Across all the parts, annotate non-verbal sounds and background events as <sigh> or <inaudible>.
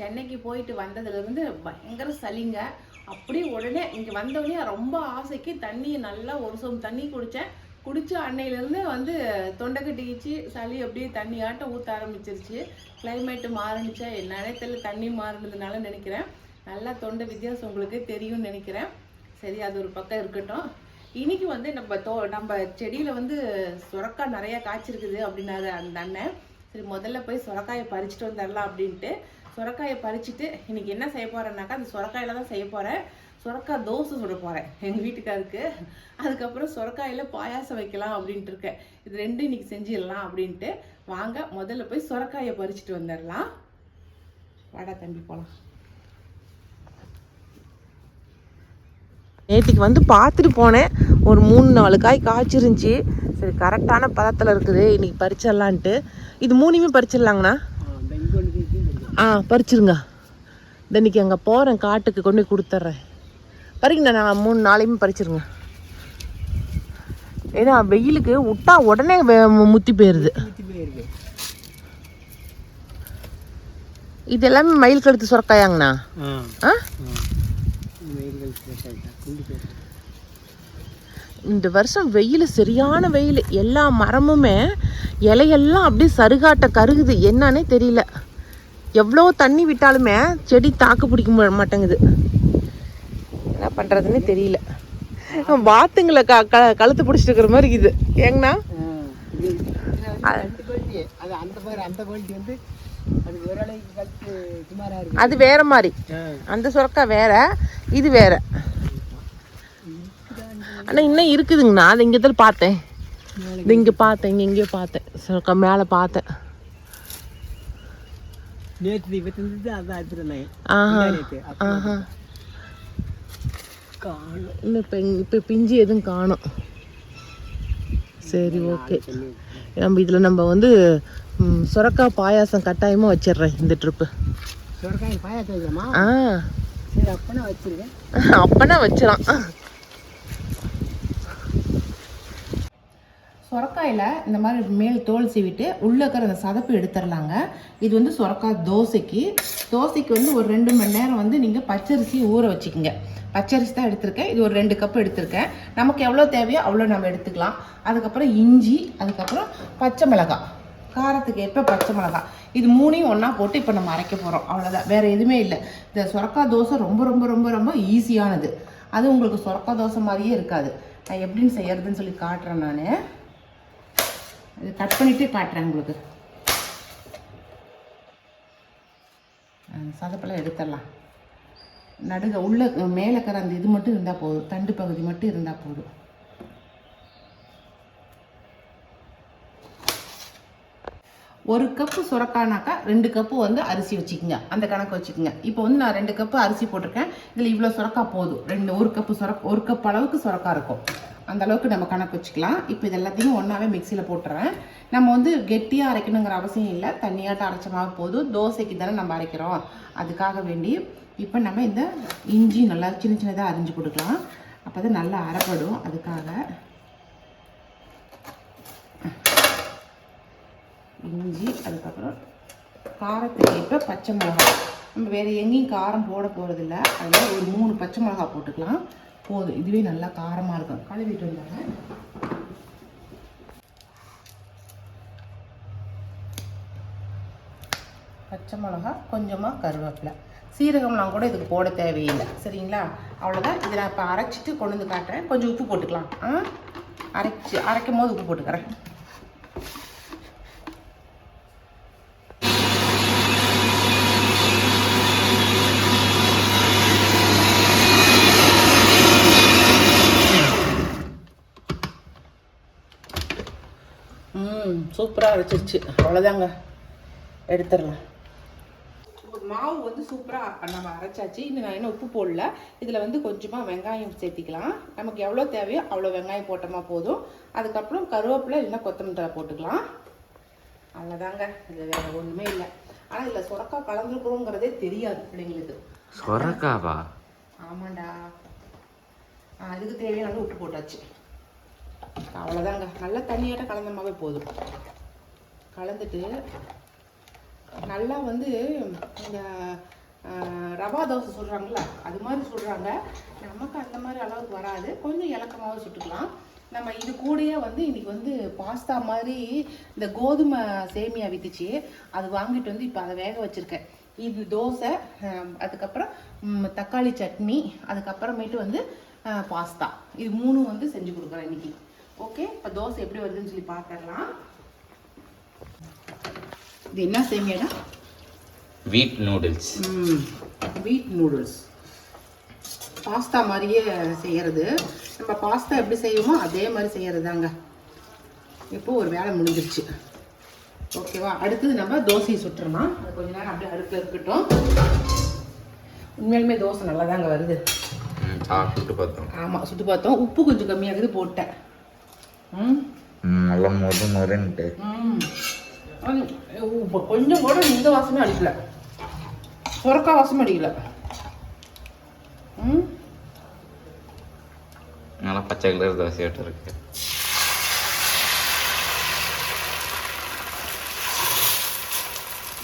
சென்னைக்கு போயிட்டு வந்ததுலேருந்து பயங்கர சளிங்க. அப்படியே உடனே இங்கே வந்தவொடனே ரொம்ப ஆசைக்கு தண்ணியை நல்லா ஒரு சோம் தண்ணி குடித்தேன் குடித்த அன்னையிலேருந்து வந்து தொண்டை கட்டிக்கிச்சு. சளி அப்படியே தண்ணி ஆட்டம் ஊற்ற ஆரம்பிச்சிருச்சு. கிளைமேட்டு மாறுனுச்சா என்னன்னே தெரியல. தண்ணி மாறுனதுனால நினைக்கிறேன். நல்லா தொண்டை வித்தியாசம் உங்களுக்கு தெரியும்னு நினைக்கிறேன். சரி அது ஒரு பக்கம் இருக்கட்டும். இன்னைக்கு வந்து நம்ம தோ நம்ம செடியில் வந்து சுரக்காய் நிறையா காய்ச்சிருக்குது அப்படின்னாரு அந்த அண்ணன். சரி முதல்ல போய் சுரக்காயை பறிச்சுட்டு வந்துடலாம் அப்படின்ட்டு. சுரக்காயை பறிச்சுட்டு இன்னைக்கு என்ன செய்ய போறேன்னாக்கா அந்த சுரக்காயில தான் செய்ய போறேன். சுரக்காய் தோசை சுட போறேன். எங்கள் வீட்டுக்காருக்கு அதுக்கப்புறம் சுரக்காயில பாயாசம் வைக்கலாம் அப்படின்ட்டு இருக்கேன். இது ரெண்டும் இன்னைக்கு செஞ்சிடலாம் அப்படின்ட்டு. வாங்க முதல்ல போய் சுரக்காயை பறிச்சுட்டு வந்துடலாம். வாடா தம்பி போகலாம் நேற்றுக்கு வந்து பார்த்துட்டு போனேன். ஒரு மூணு நாலு காய் காய்ச்சிருந்துச்சி. சரி கரெக்டான பதத்தில் இருக்குது. இன்றைக்கி பறிச்சிடலான்ட்டு. இது மூணுமே பறிச்சிடலாங்கண்ணா? ஆ பறிச்சிருங்க. இன்னைக்கு அங்கே போகிறேன் காட்டுக்கு கொண்டு போய் கொடுத்துட்றேன். பறிங்கண்ணா நான் மூணு நாளையுமே பறிச்சிருங்க. ஏன்னா வெயிலுக்கு விட்டா உடனே முத்தி போயிடுது இது எல்லாமே மயில் கழுத்து சுரக்காயாங்கண்ணா. ஆ. இந்த வருஷம் வெயில் சரியான வெயில். எல்லா மரமுமே இலையெல்லாம் அப்படியே சருகாட்ட கருகுது. என்னன்னே தெரியல. எவ்வளோ தண்ணி விட்டாலுமே செடி தாக்கு பிடிக்க மாட்டேங்குது. என்ன பண்ணுறதுன்னு தெரியல. வாத்துங்களை க க கழுத்து பிடிச்சிட்டு இருக்கிற மாதிரி இருக்குது. ஏங்கண்ணா? அது வேற மாதிரி. அந்த சுரக்காய் வேற இது வேற. ஆனால் இன்னும் இருக்குதுங்கண்ணா. அது இங்கே தான் பார்த்தேன் இது இங்கே பார்த்தேன் இங்கே எங்கேயோ பார்த்தேன். சுரக்காய் மேலே பார்த்தேன். நேற்று இருந்தது அதான் ஆஹா. காணும் இன்னும் இப்போ இப்போ பிஞ்சு எதுவும் காணும். சரி ஓகே. நம்ம இதில் நம்ம வந்து சுரக்காய் பாயாசம் கட்டாயமாக வச்சிடுறேன் இந்த ட்ரிப்பு சுரக்காய் பாயாசம் ஆ. சரி அப்பனா வச்சிருக்கேன் <laughs> அப்பனா வச்சிடலாம். சுரக்காயில் இந்த மாதிரி மேல் தோல் சீவிட்டு உள்ளே இருக்கிற அந்த சதப்பு எடுத்துடலாங்க. இது வந்து சுரக்காய் தோசைக்கு. தோசைக்கு வந்து ஒரு ரெண்டு மணி நேரம் வந்து நீங்கள் பச்சரிசி ஊற வச்சுக்கோங்க. பச்சரிசி தான் எடுத்திருக்கேன். இது ஒரு ரெண்டு கப் எடுத்திருக்கேன். நமக்கு எவ்வளோ தேவையோ அவ்வளோ நம்ம எடுத்துக்கலாம். அதுக்கப்புறம் இஞ்சி அதுக்கப்புறம் பச்சை மிளகாய். காரத்துக்கு ஏற்ப பச்சை மிளகாய். இது மூணையும் ஒன்றா போட்டு இப்போ நம்ம அரைக்க போகிறோம் அவ்வளோதான் வேறு எதுவுமே இல்லை. இந்த சுரக்காய் தோசை ரொம்ப ரொம்ப ரொம்ப ரொம்ப ஈஸியானது அது உங்களுக்கு சுரக்காய் தோசை மாதிரியே இருக்காது. நான் எப்படின்னு செய்யறதுன்னு சொல்லி காட்டுறேன் நான். இது கட் பண்ணிட்டு காட்டுறேன் உங்களுக்கு. சதப்பெல்லாம் எடுத்துடலாம். நடுக உள்ள மேலே இருக்கிற அந்த இது மட்டும் இருந்தால் போதும். தண்டு பகுதி மட்டும் இருந்தால் போதும். ஒரு கப்பு சுரக்கானாக்கா ரெண்டு கப்பு வந்து அரிசி வச்சுக்கோங்க. அந்த கணக்கு வச்சுக்கோங்க. இப்போ வந்து நான் ரெண்டு கப்பு அரிசி போட்டிருக்கேன். இதில் இவ்வளோ சுரக்கா போதும். ரெண்டு ஒரு கப்பு சுரக் ஒரு கப் அளவுக்கு சுரக்கா இருக்கும். அந்த அளவுக்கு நம்ம கணக்கு வச்சுக்கலாம். இப்போ இது எல்லாத்தையும் ஒன்றாவே மிக்சியில் போட்டுறேன். நம்ம வந்து கெட்டியாக அரைக்கணுங்கிற அவசியம் இல்லை. தண்ணியாட்டம் அரைச்சமாக போதும். தோசைக்கு தானே நம்ம அரைக்கிறோம். அதுக்காக வேண்டி இப்போ நம்ம இந்த இஞ்சி நல்லா சின்ன சின்னதாக அரிஞ்சு கொடுக்கலாம் அப்போ தான் நல்லா அரைப்படும். அதுக்காக இஞ்சி அதுக்கப்புறம் காரத்துக்கு இப்போ பச்சை மிளகாய். நம்ம வேறு எங்கேயும் காரம் போட போகிறதில்ல அதில் ஒரு மூணு பச்சை மிளகாய் போட்டுக்கலாம். போதும். இதுவே நல்லா காரமாக இருக்கும். கழுவிட்டு வந்தாங்க பச்சை மிளகா கொஞ்சமாக கருவேப்பிலை. சீரகம்லாம் கூட இதுக்கு போட தேவையில்லை. சரிங்களா? அவ்வளோதான் இதை நான் இப்போ அரைச்சிட்டு கொண்டு வந்து காட்டுறேன். கொஞ்சம் உப்பு போட்டுக்கலாம். ஆ? அரைச்சி அரைக்கும் போது உப்பு போட்டுக்கிறேன் ம் சூப்பராக அரைச்சிருச்சு. அவ்வளோதாங்க எடுத்துடலாம். மாவு வந்து சூப்பராக நம்ம அரைச்சாச்சு. இன்னும் நான் என்ன உப்பு போடல. இதில் வந்து கொஞ்சமாக வெங்காயம் சேர்த்திக்கலாம். நமக்கு எவ்வளோ தேவையோ அவ்வளோ வெங்காயம் போட்டோமா போதும். அதுக்கப்புறம் கருவேப்பிலை இல்லைன்னா கொத்தமல்லி தழை போட்டுக்கலாம். அவ்வளோதாங்க இது வேறு ஒன்றுமே இல்லை. ஆனால் இதில் சுரக்காய் கலந்துருக்குறோங்கிறதே தெரியாது பிள்ளைங்களுக்கு. சொரக்காவா? ஆமாண்டா. ஆ இதுக்கு தேவையான உப்பு போட்டாச்சு. அவ்வளோதாங்க நல்லா தண்ணியோட கலந்தமாவே போதும். கலந்துட்டு நல்லா வந்து இந்த ரவா தோசை சுடுறாங்கல்ல அது மாதிரி சுடுறாங்க நமக்கு அந்த மாதிரி அளவுக்கு வராது. கொஞ்சம் இலக்கமாகவும் சுட்டுக்கலாம். நம்ம இது கூடயே வந்து இன்னைக்கு வந்து பாஸ்தா மாதிரி இந்த கோதுமை சேமியா வித்துச்சு. அது வாங்கிட்டு வந்து இப்போ அதை வேக வச்சிருக்கேன். இது தோசை அதுக்கப்புறம் தக்காளி சட்னி அதுக்கப்புறமேட்டு வந்து பாஸ்தா. இது மூணும் வந்து செஞ்சு கொடுக்குறேன் இன்னைக்கு. ஓகே இப்போ தோசை எப்படி வருதுன்னு சொல்லி பார்த்துடலாம் இது என்ன சேமியாடா வீட் நூடுல்ஸ் ம் வீட் நூடுல்ஸ் பாஸ்தா மாதிரியே செய்யறது. நம்ம பாஸ்தா எப்படி செய்வோமோ அதே மாதிரி செய்யறது தாங்க இப்போ ஒரு வேலை முடிஞ்சிருச்சு. ஓகேவா? அடுத்தது நம்ம தோசையை சுட்டுறலாம். அது கொஞ்ச நேரம் அப்படியே அடுப்பில் இருக்கட்டும். உண்மையாலுமே தோசை நல்லா தாங்க வருது சாப்பிட்டு பார்த்தோம். ஆமாம் சுட்டு பார்த்தோம். உப்பு கொஞ்சம் கம்மியாகுது போட்டேன். நல்லா மொறு மொறுன்ட்டு. ம். அது, இப்போ கொஞ்சம் கூட இந்த வாசமே அடிக்கல. சுரக்கா வாசமே அடிக்கல. ம்? நல்லா பச்சை கலர் தோசையாட்டம் இருக்கு.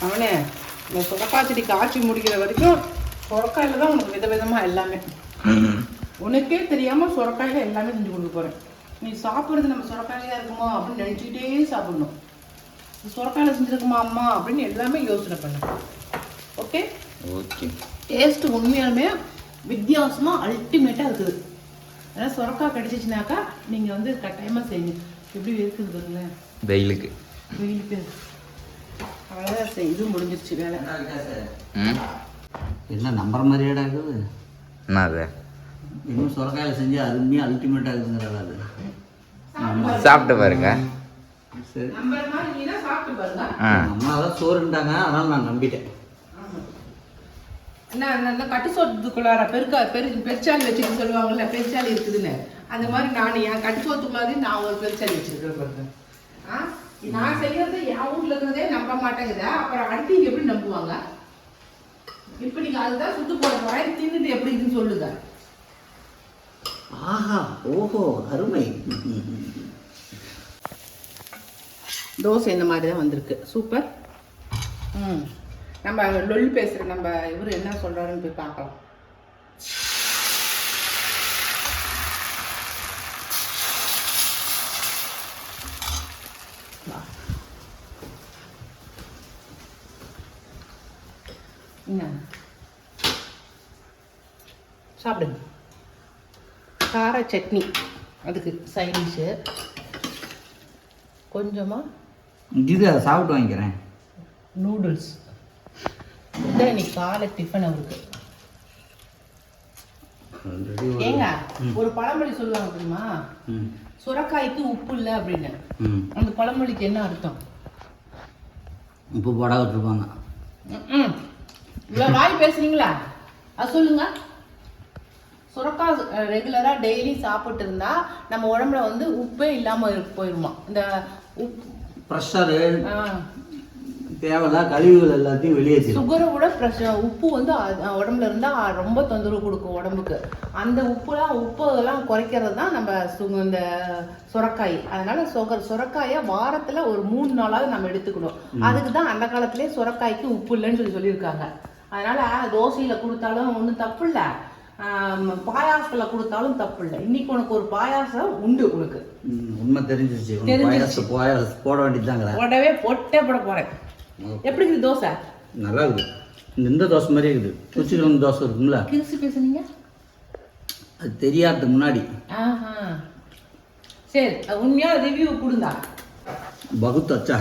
அவனே இந்த சுரக்கா செடி காய்ச்சி முடிக்கிற வரைக்கும் சுரக்காயில தான் உனக்கு விதவிதமா எல்லாமே. உனக்கே தெரியாம சுரக்காயில எல்லாமே செஞ்சு கொடுக்க போறேன். நீ சாப்பிட்றது நம்ம சுரக்காயில இருக்குமா அப்படின்னு நினைச்சிட்டே சாப்பிடணும். சுரக்காயில செஞ்சிருக்குமா அம்மா அப்படின்னு எல்லாமே யோசனை பண்ணு. ஓகே ஓகே டேஸ்ட் உண்மையாலுமே வித்தியாசமா அல்டிமேட்டா இருக்குது. அதனால் சுரக்கா கிடைச்சிச்சுனாக்கா நீங்க வந்து கட்டாயமா செய்யுங்க. எப்படி இருக்குது பாருங்களேன். வெயிலுக்கு. வெயிலுக்கு. அவ்வளோதான் செய் இது முடிஞ்சிருச்சு வேலை. ம்? என்ன நம்புற மாதிரியாடா இருக்குது? என்ன அது? இன்னும் சுரக்காயில் செஞ்சு அருமையாக அல்டிமேட்டாக இருக்குங்கிறதா அது. சாப்பிட்டு பாருங்க. சரி. மாதிரி அம்மா தான் சோறுன்ட்டாங்க அதனால நான் நம்பிட்டேன். என்ன கட்டு சோத்துக்குள்ளார பெருக்கா பெரு பெருச்சாலி வச்சுட்டு சொல்லுவாங்கல்ல பெருச்சாலி இருக்குதுன்னு. அந்த மாதிரி நான் என் கட்டு சோத்துக்குள்ளாரே நான் ஒரு பெருச்சாலி வச்சிருக்கேன் பாருங்க. ஆ? நான் செய்யறது என் வீட்ல இருக்கிறதே நம்ப மாட்டேங்குதா. அப்புறம் அடுத்து எப்படி நம்புவாங்க? இப்ப நீங்க அதுதான் சுத்து போட போறேன் தின்னுட்டு எப்படி இருக்குன்னு சொல்லுங்க. ஆஹா ஓஹோ அருமை. தோசை இந்த மாதிரி தான் வந்திருக்கு. சூப்பர். ம். நம்ம லொல் பேசுகிற நம்ம இவர் என்ன சொல்கிறாருன்னு போய் பார்க்கலாம். என்ன? சாப்பிடுங்க. கார சட்னி. அதுக்கு சைடிஷு கொஞ்சமாக இது அதை சாப்பிட்டு வாங்கிக்கிறேன். நூடுல்ஸ் இதான் இன்னைக்கு காலை டிஃபன் அவருக்கு. ஏங்க ஒரு பழமொழி சொல்லுவாங்க தெரியுமா? சுரக்காய்க்கு உப்பு இல்லை அப்படின்னு. அந்த பழமொழிக்கு என்ன அர்த்தம்? உப்பு போடா விட்டுருப்பாங்க ம்ம். இவ்வளோ வாய் பேசுறீங்களா? அது சொல்லுங்க. சுரக்காய் ரெகுலராக டெய்லி சாப்பிட்டு இருந்தா நம்ம உடம்புல வந்து உப்பே இல்லாமல் போயிருமா? இந்த உப் ப்ரெஷரு தேவையில்லா கழிவுகள் எல்லாத்தையும் வெளியேற்றிடும் சுகரை விட ப்ரெஷர் உப்பு வந்து உடம்புல இருந்தா ரொம்ப தொந்தரவு கொடுக்கும் உடம்புக்கு. அந்த உப்புலாம் உப்பு எல்லாம் குறைக்கிறது தான் நம்ம சு- இந்த சுரக்காய். அதனால சுகர் சுரக்காயை வாரத்துல ஒரு மூணு நாளாவது நம்ம எடுத்துக்கணும். அதுக்கு தான் அந்த காலத்திலே சுரக்காய்க்கு உப்பு இல்லைன்னு சொல்லி சொல்லியிருக்காங்க. அதனால தோசையில கொடுத்தாலும் ஒன்றும் தப்பு இல்லை. பாயாசத்துல கொடுத்தாலும் தப்பு இல்லை இன்னைக்கு உனக்கு ஒரு பாயாசம் உண்டு உனக்கு. உண்மை தெரிஞ்சிருச்சு. பாயாசம் பாயாசம் போட வேண்டியதுதாங்கிற உடவே பொட்டே போட போறேன். எப்படி இருக்குது தோசை? நல்லா இருக்குது இந்த தோசை மாதிரியே இருக்குது. ருச்சிக்கிழங்கு தோசை இருக்கும்ல? கிறிஸ்து பேசுனீங்க? அது தெரியாததுக்கு முன்னாடி. ஆஹா. சரி அது உண்மையா ரிவ்யூ கொடுங்க. பகுத் அச்சா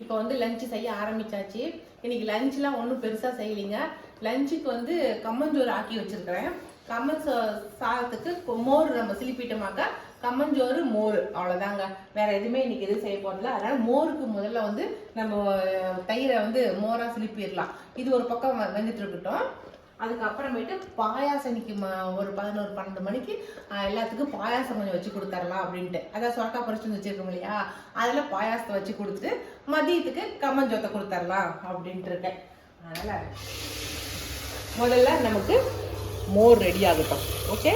இப்போ வந்து லஞ்ச் செய்ய ஆரம்பிச்சாச்சு. இன்னைக்கு லஞ்ச்லாம் ஒன்றும் பெருசாக செய்யலைங்க. லஞ்சுக்கு வந்து கம்மஞ்சோறு ஆக்கி வச்சிருக்கிறேன். கம்மன் சாதத்துக்கு மோர் நம்ம சிலிப்பிட்டோமாக்கா கம்மஞ்சோறு மோர். அவ்வளோதாங்க வேற எதுவுமே இன்னைக்கு எதுவும் செய்ய போகிறதில்ல அதனால் மோருக்கு முதல்ல வந்து நம்ம தயிரை வந்து மோராக சிலிப்பிடலாம். இது ஒரு பக்கம் வெ- வெந்துட்டு இருக்கட்டும். அதுக்கப்புறமேட்டு பாயாசம் இன்னைக்கு ஒரு பதினோரு பன்னெண்டு மணிக்கு எல்லாத்துக்கும் பாயாசம் கொஞ்சம் வச்சு கொடுத்துர்லாம் அப்படின்ட்டு. அதான் சொரக்கா பறிச்சு வச்சிருக்கோம் இல்லையா? அதில் பாயாசத்தை வச்சு கொடுத்துட்டு மதியத்துக்கு கம்மஞ்சோத்தை கொடுத்துர்லாம் அப்படின்ட்டு இருக்கேன். அதனால் முதல்ல நமக்கு மோர் ரெடி ஆகட்டும். ஓகே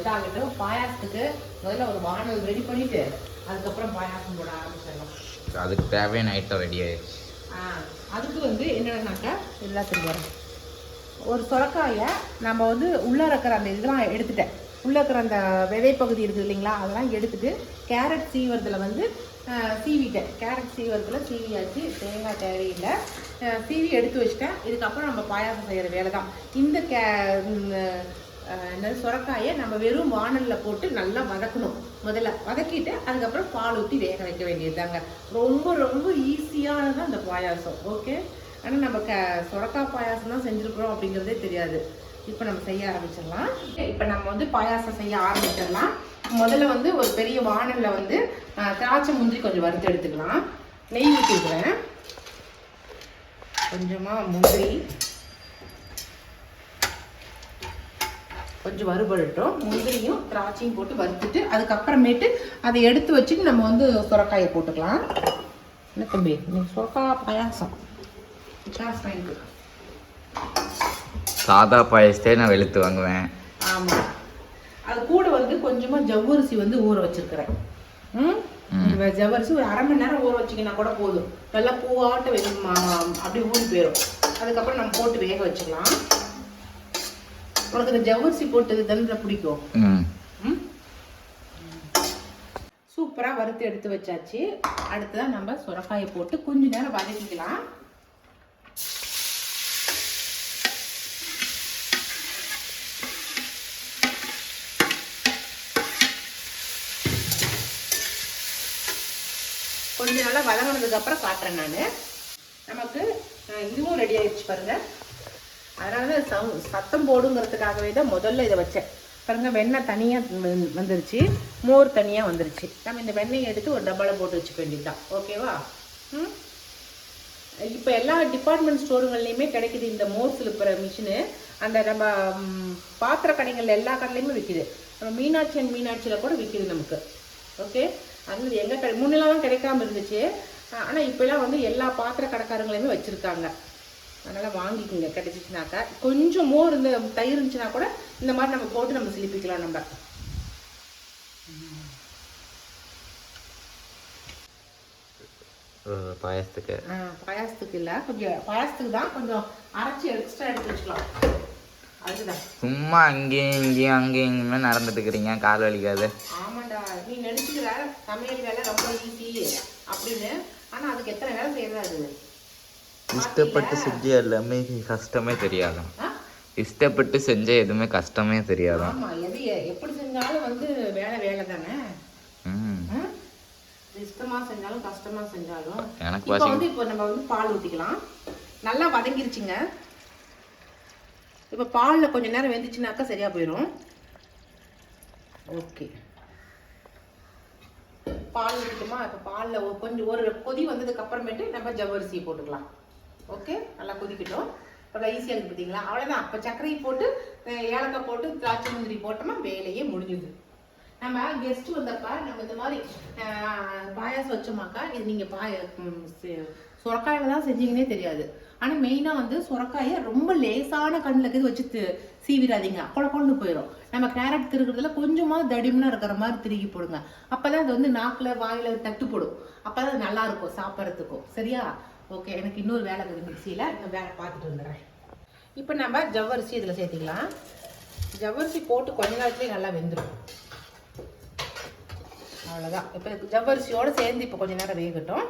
இதாகட்டும் பாயாசத்துக்கு முதல்ல ஒரு வானல் ரெடி பண்ணிட்டு அதுக்கப்புறம் பாயாசம் போட ஆரம்பிச்சிடலாம். அதுக்கு தேவையான ஐட்டம் ரெடி ஆயிடுச்சு. அதுக்கு வந்து என்னென்னாக்கா இதெல்லாம் வரும் ஒரு சொரக்காயை நம்ம வந்து உள்ளே இருக்கிற அந்த இதெல்லாம் எடுத்துட்டேன். உள்ளே இருக்கிற அந்த விதை பகுதி இருக்குது இல்லைங்களா அதெல்லாம் எடுத்துட்டு கேரட் சீவரத்தில் வந்து சீவிட்டேன். கேரட் சீவரத்தில் சீவியாச்சு தேங்காய் தேவையில்லை. சீவி எடுத்து வச்சிட்டேன். இதுக்கப்புறம் நம்ம பாயாசம் செய்கிற வேலை தான் இந்த கே என்னது சுரக்காயை நம்ம வெறும் வாணலில் போட்டு நல்லா வதக்கணும். முதல்ல வதக்கிட்டு அதுக்கப்புறம் பால் ஊற்றி வேக வைக்க வேண்டியதுதாங்க. ரொம்ப ரொம்ப ஈஸியானது அந்த பாயாசம் ஓகே ஆனால் நம்ம க சுரக்காய் பாயாசம் தான் செஞ்சுருக்குறோம் அப்படிங்கிறதே தெரியாது. இப்போ நம்ம செய்ய ஆரம்பிச்சிடலாம். இப்போ நம்ம வந்து பாயாசம் செய்ய ஆரம்பிச்சிடலாம். முதல்ல வந்து ஒரு பெரிய வாணலில் வந்து திராட்சை முந்திரி கொஞ்சம் வறுத்து எடுத்துக்கலாம். நெய் ஊற்றிக்கிறேன் கொஞ்சமாக முந்திரி. கொஞ்சம் வறுபடட்டும். முந்திரியும் திராட்சையும் போட்டு வறுத்துட்டு அதுக்கப்புறமேட்டு அதை எடுத்து வச்சுட்டு நம்ம வந்து சுரக்காயை போட்டுக்கலாம். என்ன தம்பி இன்னைக்கு சுரக்காய் பாயாசம். சாதா பாயசத்தே நான் வெளுத்து வாங்குவேன். ஆமாம் அது கூட வந்து கொஞ்சமாக ஜவ்வரிசி வந்து ஊற வச்சிருக்கிறேன். ம்? ஜவ்வரிசி ஒரு அரை மணி நேரம் ஊற வச்சிங்கன்னா கூட போதும். நல்லா பூவாட்ட அப்படியே ஊறி போயிடும் அதுக்கப்புறம் நம்ம போட்டு வேக வச்சுக்கலாம் உனக்கு இந்த ஜவ்வரிசி போட்டது தானே பிடிக்கும். சூப்பராக வறுத்து எடுத்து வச்சாச்சு. அடுத்ததான் நம்ம சுரக்காயை போட்டு கொஞ்ச நேரம் வதக்கிக்கலாம். கொஞ்ச நாளா வதங்கினதுக்கு அப்புறம் காட்டுறேன் நான். நமக்கு இதுவும் ரெடி ஆயிடுச்சு பாருங்க. அதனால தான் சவு- சத்தம் போடுங்கிறதுக்காகவே தான் முதல்ல இதை வச்சேன். பாருங்கள் வெண்ணெய் தனியாக வந்துருச்சு. மோர் தனியாக வந்துருச்சு. நம்ம இந்த வெண்ணெயை எடுத்து ஒரு டப்பாவில் போட்டு வச்சுக்க வேண்டியதுதான். ஓகேவா? ம்? இப்போ எல்லா டிபார்ட்மெண்ட் ஸ்டோருங்கள்லையுமே கிடைக்குது இந்த மோர் சிலுப்புற மிஷினு அந்த நம்ம பாத்திர கடைகள் எல்லா கடையிலையுமே விற்கிது நம்ம மீனாட்சி அண்ட் மீனாட்சியில் கூட விற்கிது நமக்கு. ஓகே? அது எங்கள் கடை முன்னெல்லாம் கிடைக்காம இருந்துச்சு. ஆனால் இப்போலாம் வந்து எல்லா பாத்திர கடைக்காரங்களையுமே வச்சுருக்காங்க. அதனால் வாங்கிக்கோங்க. கிடைச்சிச்சுனாக்கா கொஞ்சம் மோர் இந்த தயிர் இருந்துச்சுன்னா கூட இந்த மாதிரி நம்ம போட்டு நம்ம சிலிப்பிக்கலாம் நம்ம. பாயசத்துக்கு. ஆ, பாயாசத்துக்கு இல்லை. கொஞ்சம் பாயாசத்துக்கு தான் கொஞ்சம் அரைச்சி எக்ஸ்ட்ரா எடுத்து வச்சுக்கலாம். அதுதான் சும்மா அங்கேயும் இங்கேயும் அங்கேயும் இங்கேயுமே நடந்துட்டு இருக்கிறீங்க கால் வலிக்காது. ஆமாண்டா. நீ நினைச்சுக்கிற சமையல் வேலை ரொம்ப ஈஸி அப்படின்னு. ஆனா அதுக்கு எத்தனை வேலை செய்யறதா இஷ்டப்பட்டு செஞ்ச எல்லாமே கஷ்டமே தெரியாதான்? இஷ்டப்பட்டு செஞ்ச எதுவுமே கஷ்டமே தெரியாதான் ஆமா எது எப்படி செஞ்சாலும் வந்து வேலை வேலை தானே? ம். ஆ? இஷ்டமா செஞ்சாலும் கஷ்டமா செஞ்சாலும். எனக்கு இப்போ வந்து இப்போ நம்ம வந்து பால் ஊத்திக்கலாம். நல்லா வதங்கிருச்சுங்க. இப்போ பாலில் கொஞ்ச நேரம் வெந்துச்சுனாக்கா சரியா போயிடும் ஓகே. பால் ஊற்றிட்டுமா இப்போ பாலில் ஒரு கொஞ்சம் ஒரு கொதி வந்ததுக்கு அப்புறமேட்டு நம்ம ஜவ்வரிசியை போட்டுக்கலாம். ஓகே நல்லா கொதிக்கட்டும். அவ்வளோ ஈஸியாக இருக்குது பார்த்தீங்களா அவ்வளோதான் அப்போ சர்க்கரையை போட்டு ஏலக்காய் போட்டு திராட்சை முந்திரி போட்டோமா வேலையே முடிஞ்சுது. நம்ம கெஸ்ட் வந்தப்ப நம்ம இந்த மாதிரி பாயாசம் வச்சோமாக்கா இது நீங்கள் பாய சுரக்காயில் தான் செஞ்சீங்கன்னே தெரியாது. ஆனால் மெயினாக வந்து சுரக்காயை ரொம்ப லேசான கண்ணில் இது வச்சு சீவிடாதீங்க. கொல கொண்டு போயிடும் நம்ம கேரட் திருகிறதுல கொஞ்சமாக தடிமனாக இருக்கிற மாதிரி திருகி போடுங்க. அப்போ தான் அது வந்து நாக்கில் வாயில் தட்டு போடும் அப்போ தான் அது நல்லாயிருக்கும் சாப்பிட்றதுக்கும். சரியா? ஓகே எனக்கு இன்னொரு வேலை இருக்குது மிக்சியில். இந்த வேலை பார்த்துட்டு வந்துடுறேன். இப்போ நம்ம ஜவ்வரிசி இதில் சேர்த்திக்கலாம். ஜவ்வரிசி போட்டு கொஞ்ச நேரத்துலேயே நல்லா வெந்துடும் அவ்வளோதான் இப்போ ஜவ்வரிசியோடு சேர்ந்து இப்போ கொஞ்ச நேரம் வேகட்டும்.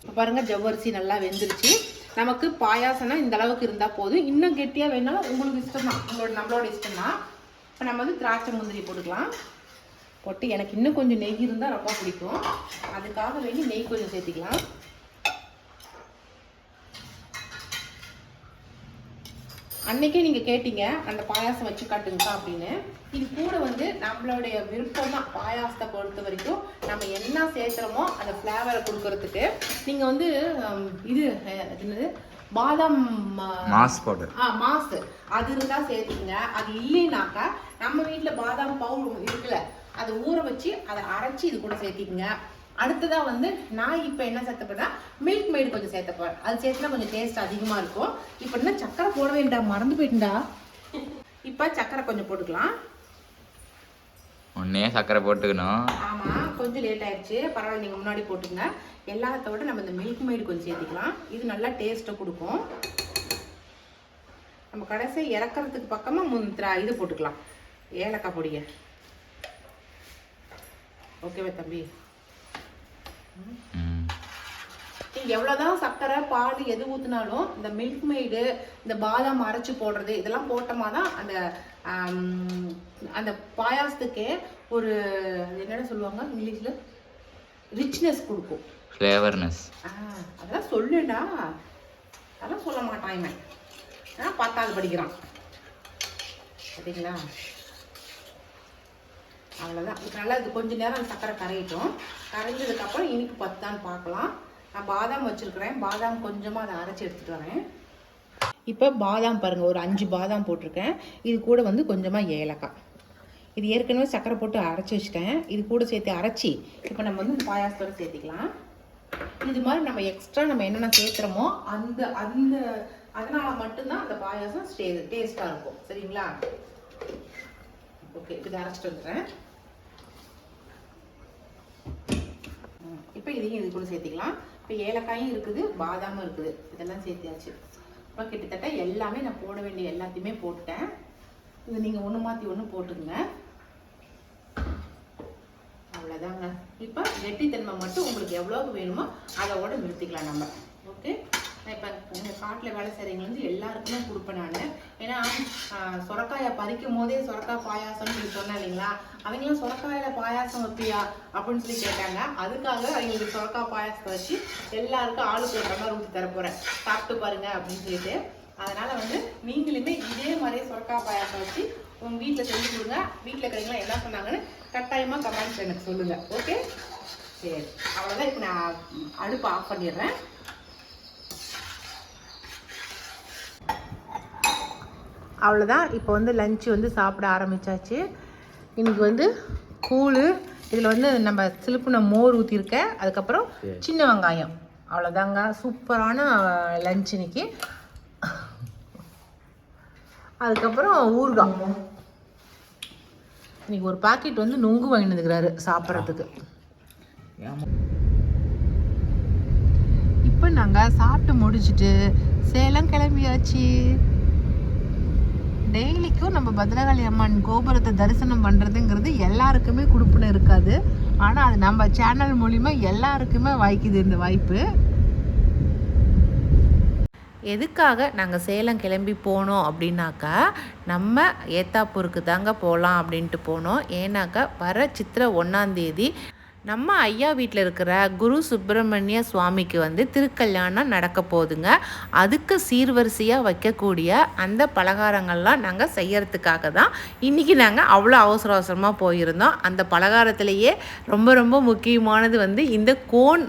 இப்போ பாருங்கள் ஜவ்வரிசி நல்லா வெந்துருச்சு. நமக்கு பாயாசம்னா இந்த அளவுக்கு இருந்தால் போதும். இன்னும் கெட்டியாக வேணாலும் உங்களுக்கு இஷ்டம் தான் உங்களோட நம்மளோட இஷ்டம் தான் இப்போ நம்ம வந்து திராட்சை முந்திரி போட்டுக்கலாம். போட்டு எனக்கு இன்னும் கொஞ்சம் நெய் இருந்தால் ரொம்ப பிடிக்கும். அதுக்காக வேண்டி நெய் கொஞ்சம் சேர்த்துக்கலாம். அன்னைக்கே நீங்கள் கேட்டீங்க அந்த பாயாசம் வச்சு காட்டுங்கக்கா அப்படின்னு. இது கூட வந்து நம்மளுடைய விருப்பம் தான் பாயாசத்தை பொறுத்த வரைக்கும் நம்ம என்ன சேர்த்துறோமோ அந்த ஃப்ளேவரை கொடுக்கறதுக்கு நீங்கள் வந்து இது என்னது? பாதாம் மாஸ் பவுடர் ஆ மாசு அது இருந்தா சேர்த்துங்க அது இல்லைனாக்கா நம்ம வீட்ல பாதாம் பவுடர் இருக்குல்ல அதை ஊற வச்சு அதை அரைச்சி இது கூட சேர்த்திக்கங்க. அடுத்ததா வந்து நான் இப்போ என்ன சேர்த்தப்பேன்னா மில்க் மேட் கொஞ்சம் சேர்த்தப்பேன் அது சேர்த்துனா கொஞ்சம் டேஸ்ட் அதிகமா இருக்கும். இப்போ என்ன சக்கரை போட வேண்டாம் மறந்து போயிட்டா இப்போ சக்கரை கொஞ்சம் போட்டுக்கலாம். ஒன்னே சர்க்கரை போட்டுக்கணும். ஆமாம் கொஞ்சம் லேட் ஆயிடுச்சு. பரவாயில்ல நீங்கள் முன்னாடி போட்டுங்க எல்லாத்த விட நம்ம இந்த மில்க் மைடு கொஞ்சம் சேர்த்துக்கலாம். இது நல்லா டேஸ்ட்டை கொடுக்கும். நம்ம கடைசி இறக்கறதுக்கு பக்கமாக முந்திரா இது போட்டுக்கலாம். ஏலக்காய் பொடியை. ஓகேவா தம்பி? நீங்கள் எவ்வளோதான் சர்க்கரை பால் எது ஊற்றினாலும் இந்த மில்க் மெய்டு இந்த பாதாம் அரைச்சி போடுறது இதெல்லாம் போட்டோமா தான் அந்த அந்த பாயாசத்துக்கே ஒரு என்னென்ன சொல்லுவாங்க இங்கிலீஷில்? ரிச்னஸ் கொடுக்கும். ஃப்ளேவர்னஸ் ஆ அதெல்லாம் சொல்லுடா. அதெல்லாம் சொல்ல மாட்டான் இவன். ஆ பத்தாவது படிக்கிறான். சரிங்களா? அவ்வளோதான் இப்போ நல்லா இது கொஞ்ச நேரம் அந்த சர்க்கரை கரையிட்டோம். கரைஞ்சதுக்கப்புறம் இனிப்பு பத்தான்னு பார்க்கலாம். நான் பாதாம் வச்சுருக்கிறேன். பாதாம் கொஞ்சமாக அதை அரைச்சி எடுத்துகிட்டு வரேன். இப்போ பாதாம் பாருங்கள் ஒரு அஞ்சு பாதாம் போட்டிருக்கேன். இது கூட வந்து கொஞ்சமாக ஏலக்காய். இது ஏற்கனவே சர்க்கரை போட்டு அரைச்சி வச்சுட்டேன். இது கூட சேர்த்து அரைச்சி இப்போ நம்ம வந்து பாயாசத்தோட சேர்த்துக்கலாம். இது மாதிரி நம்ம எக்ஸ்ட்ரா நம்ம என்னென்ன சேர்த்துறோமோ அந்த அந்த அதனால மட்டும்தான் அந்த பாயாசம் டேஸ்ட்டாக இருக்கும். சரிங்களா? ஓகே இதை அரைச்சிட்டு வந்துடுறேன். இப்போ இதையும் இது கூட சேர்த்திக்கலாம். இப்போ ஏலக்காயும் இருக்குது பாதாமும் இருக்குது. இதெல்லாம் சேர்த்தியாச்சு இப்போ கிட்டத்தட்ட எல்லாமே நான் போட வேண்டிய எல்லாத்தையுமே போட்டுட்டேன். இது நீங்கள் ஒன்று மாற்றி ஒன்று போட்டுக்கங்க அவ்வளோதாங்க இப்போ கெட்டித்தன்மை மட்டும் உங்களுக்கு எவ்வளோக்கு வேணுமோ அதோட நிறுத்திக்கலாம் நம்ம. ஓகே நான் இப்போ எங்கள் காட்டில் வேலை செய்கிறவங்க வந்து எல்லாருக்குமே கொடுப்பேன் நான். ஏன்னா சுரக்காயை சொரக்காயை பறிக்கும் போதே சுரக்காய் பாயாசம்னு சொல்லி சொன்னேன் இல்லைங்களா? அவங்களும் சொரக்காயில பாயாசம் வைப்பியா? அப்படின்னு சொல்லி கேட்டாங்க. அதுக்காக அவங்களுக்கு சுரக்காய் பாயாசத்தை வச்சு எல்லாருக்கும் ஆளு போடுற மாதிரி ஊற்றி தரப்போகிறேன் சாப்பிட்டு பாருங்க அப்படின்னு சொல்லிட்டு. அதனால வந்து நீங்களுமே இதே மாதிரியே சுரக்காய் பாயாசம் வச்சு உங்கள் வீட்டில் செஞ்சு கொடுங்க. வீட்டில் இருக்கிறவங்களாம் என்ன சொன்னாங்கன்னு கட்டாயமாக கமெண்ட்ஸ் எனக்கு சொல்லுங்கள் ஓகே? சரி. அவ்வளோதான் இப்போ நான் அடுப்பு ஆஃப் பண்ணிடுறேன். அவ்வளோதான் இப்போ வந்து லஞ்சு வந்து சாப்பிட ஆரம்பிச்சாச்சு. இன்னைக்கு வந்து கூழ் இதில் வந்து நம்ம சிலுப்புன மோர் ஊற்றிருக்கேன் அதுக்கப்புறம் சின்ன வெங்காயம். அவ்வளோதாங்க சூப்பரான லஞ்ச் இன்னைக்கு. அதுக்கப்புறம் ஊறுகாய். இன்னைக்கு ஒரு பாக்கெட் வந்து நுங்கு வாங்கிட்டு வந்துக்கிறாரு சாப்பிட்றதுக்கு. இப்போ நாங்கள் சாப்பிட்டு முடிச்சிட்டு சேலம் கிளம்பியாச்சு. டெய்லிக்கும் நம்ம பத்ரகாளி அம்மன் கோபுரத்தை தரிசனம் பண்ணுறதுங்கிறது எல்லாருக்குமே கொடுப்புன்னு இருக்காது. ஆனால் அது நம்ம சேனல் மூலிமா எல்லாருக்குமே வாய்க்குது இந்த வாய்ப்பு. எதுக்காக நாங்கள் சேலம் கிளம்பி போனோம் அப்படின்னாக்கா நம்ம ஏத்தாப்பூருக்கு தாங்க போகலாம் அப்படின்ட்டு போனோம். ஏன்னாக்கா வர சித்திரை ஒன்றாந்தேதி நம்ம ஐயா வீட்டில் இருக்கிற குரு சுப்பிரமணிய சுவாமிக்கு வந்து திருக்கல்யாணம் நடக்க போகுதுங்க. அதுக்கு சீர்வரிசையாக வைக்கக்கூடிய அந்த பலகாரங்கள்லாம் நாங்கள் செய்யறதுக்காக தான் இன்றைக்கி நாங்கள் அவ்வளோ அவசர அவசரமாக போயிருந்தோம். அந்த பலகாரத்திலேயே ரொம்ப ரொம்ப முக்கியமானது வந்து இந்த கோன்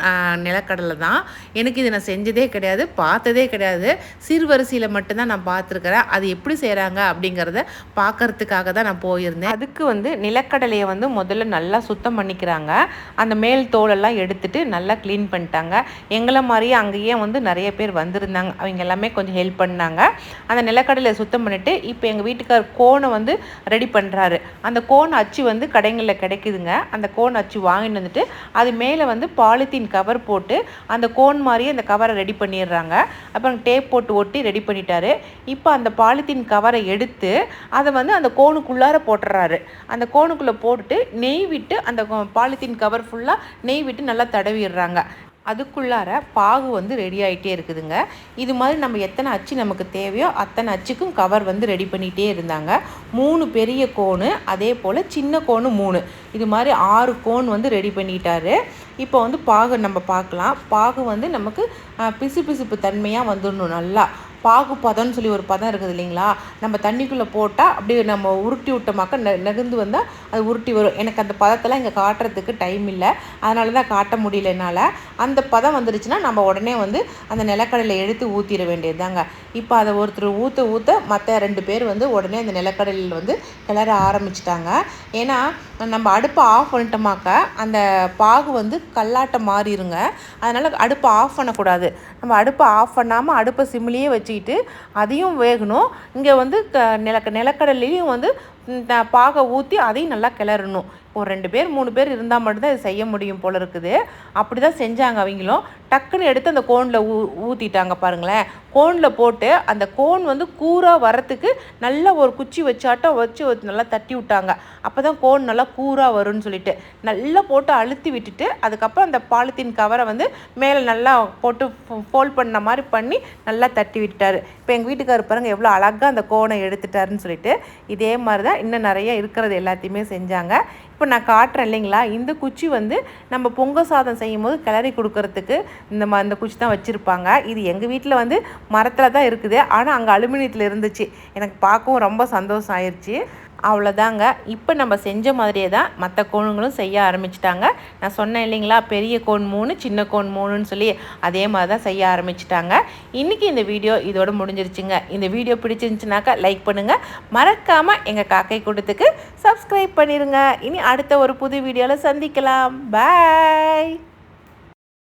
நிலக்கடலை தான். எனக்கு இதை நான் செஞ்சதே கிடையாது பார்த்ததே கிடையாது. சீர்வரிசையில் மட்டும்தான் நான் பார்த்துருக்கிறேன். அது எப்படி செய்கிறாங்க அப்படிங்கிறத பார்க்கறதுக்காக தான் நான் போயிருந்தேன். அதுக்கு வந்து நிலக்கடலையை வந்து முதல்ல நல்லா சுத்தம் பண்ணிக்கிறாங்க. அந்த மேல் தோலெல்லாம் எடுத்துட்டு நல்லா க்ளீன் பண்ணிட்டாங்க. எங்களை மாதிரியே அங்கேயே வந்து நிறைய பேர் வந்திருந்தாங்க. அவங்க எல்லாமே கொஞ்சம் ஹெல்ப் பண்ணாங்க. அந்த நிலக்கடலையை சுத்தம் பண்ணிட்டு இப்போ எங்கள் வீட்டுக்கார் கோனை வந்து ரெடி பண்ணுறாரு அந்த கோன் அச்சு வந்து கடைங்களில் கிடைக்குதுங்க. அந்த கோன் அச்சு வாங்கிட்டு வந்துட்டு அது மேலே வந்து பாலித்தீன் கவர் போட்டு அந்த கோன் மாதிரியே அந்த கவரை ரெடி பண்ணிடுறாங்க. அப்புறம் டேப் போட்டு ஒட்டி ரெடி பண்ணிட்டாரு. இப்போ அந்த பாலித்தீன் கவரை எடுத்து அதை வந்து அந்த கோனுக்குள்ளார போட்டுறாரு. அந்த கோனுக்குள்ளே போட்டுட்டு நெய் விட்டு அந்த கோ- பாலித்தீன் கவர் ஃபுல்லாக நெய் விட்டு நல்லா தடவிடுறாங்க. அதுக்குள்ளார பாகு வந்து ரெடி ஆகிட்டே இருக்குதுங்க. இது மாதிரி நம்ம எத்தனை அச்சு நமக்கு தேவையோ அத்தனை அச்சுக்கும் கவர் வந்து ரெடி பண்ணிகிட்டே இருந்தாங்க. மூணு பெரிய கோனு அதே போல் சின்ன கோனு மூணு. இது மாதிரி ஆறு கோன் வந்து ரெடி பண்ணிட்டாரு. இப்போ வந்து பாகு நம்ம பார்க்கலாம். பாகு வந்து நமக்கு பிசு பிசுப்பு தன்மையாக வந்துடணும் நல்லா. பாகு பதம்னு சொல்லி ஒரு பதம் இருக்குது இல்லைங்களா? நம்ம தண்ணிக்குள்ளே போட்டால் அப்படியே நம்ம உருட்டி விட்டோமாக்க நெ நெகுந்து வந்தால் அது உருட்டி வரும். எனக்கு அந்த பதத்தெல்லாம் இங்கே காட்டுறதுக்கு டைம் இல்லை. அதனால தான் காட்ட முடியல என்னால். அந்த பதம் வந்துருச்சுன்னா நம்ம உடனே வந்து அந்த நிலக்கடலை எடுத்து ஊற்றிட வேண்டியது தாங்க இப்போ அதை ஒருத்தர் ஊற்ற ஊற்ற மற்ற ரெண்டு பேர் வந்து உடனே அந்த நிலக்கடலில் வந்து கிளற ஆரம்பிச்சிட்டாங்க. ஏன்னா நம்ம அடுப்பை ஆஃப் பண்ணிட்டோமாக்க அந்த பாகு வந்து கல்லாட்டம் மாறிடுங்க அதனால் அடுப்பை ஆஃப் பண்ணக்கூடாது. நம்ம அடுப்பை ஆஃப் பண்ணாமல் அடுப்பை சிம்லேயே வச்சுக்கிட்டு அதையும் வேகணும். இங்கே வந்து க நிலக்க நிலக்கடலையும் வந்து பாகை ஊற்றி அதையும் நல்லா கிளறணும். ஒரு ரெண்டு பேர் மூணு பேர் இருந்தால் மட்டும்தான் இது செய்ய முடியும் போல இருக்குது. அப்படி தான் செஞ்சாங்க அவங்களும். டக்குன்னு எடுத்து அந்த கோனில் ஊ ஊற்றிட்டாங்க பாருங்களேன். கோனில் போட்டு அந்த கோன் வந்து கூராக வரத்துக்கு நல்லா ஒரு குச்சி வச்சாட்டம் வச்சு நல்லா தட்டி விட்டாங்க. அப்போ தான் கோன் நல்லா கூராக வரும்னு சொல்லிட்டு. நல்லா போட்டு அழுத்தி விட்டுட்டு அதுக்கப்புறம் அந்த பாலித்தீன் கவரை வந்து மேலே நல்லா போட்டு ஃபோல்ட் பண்ண மாதிரி பண்ணி நல்லா தட்டி விட்டார் இப்போ எங்கள் வீட்டுக்காரர் பாருங்க எவ்வளோ அழகாக அந்த கோனை எடுத்துட்டாருன்னு சொல்லிட்டு இதே மாதிரி தான் இன்னும் நிறைய இருக்கிறது எல்லாத்தையுமே செஞ்சாங்க. இப்போ நான் காட்டுறேன் இல்லைங்களா? இந்த குச்சி வந்து நம்ம பொங்கல் சாதம் செய்யும் போது கிளறி கொடுக்கறதுக்கு இந்த மா இந்த குச்சி தான் வச்சுருப்பாங்க. இது எங்கள் வீட்டில் வந்து மரத்தில் தான் இருக்குது. ஆனால் அங்கே அலுமினியத்தில் இருந்துச்சு. எனக்கு பார்க்கவும் ரொம்ப சந்தோஷம் ஆயிடுச்சு அவ்வளோதாங்க இப்போ நம்ம செஞ்ச மாதிரியே தான் மற்ற கோணுங்களும் செய்ய ஆரம்பிச்சிட்டாங்க. நான் சொன்னேன் இல்லைங்களா பெரிய கோன் மூணு சின்ன கோன் மூணுன்னு சொல்லி அதே மாதிரி தான் செய்ய ஆரம்பிச்சிட்டாங்க. இன்றைக்கி இந்த வீடியோ இதோடு முடிஞ்சிருச்சுங்க. இந்த வீடியோ பிடிச்சிருந்துச்சுனாக்கா லைக் பண்ணுங்கள் மறக்காமல் எங்கள் காக்கை கூட்டத்துக்கு சப்ஸ்கிரைப் பண்ணிடுங்க இனி அடுத்த ஒரு புது வீடியோவில் சந்திக்கலாம். பாய்.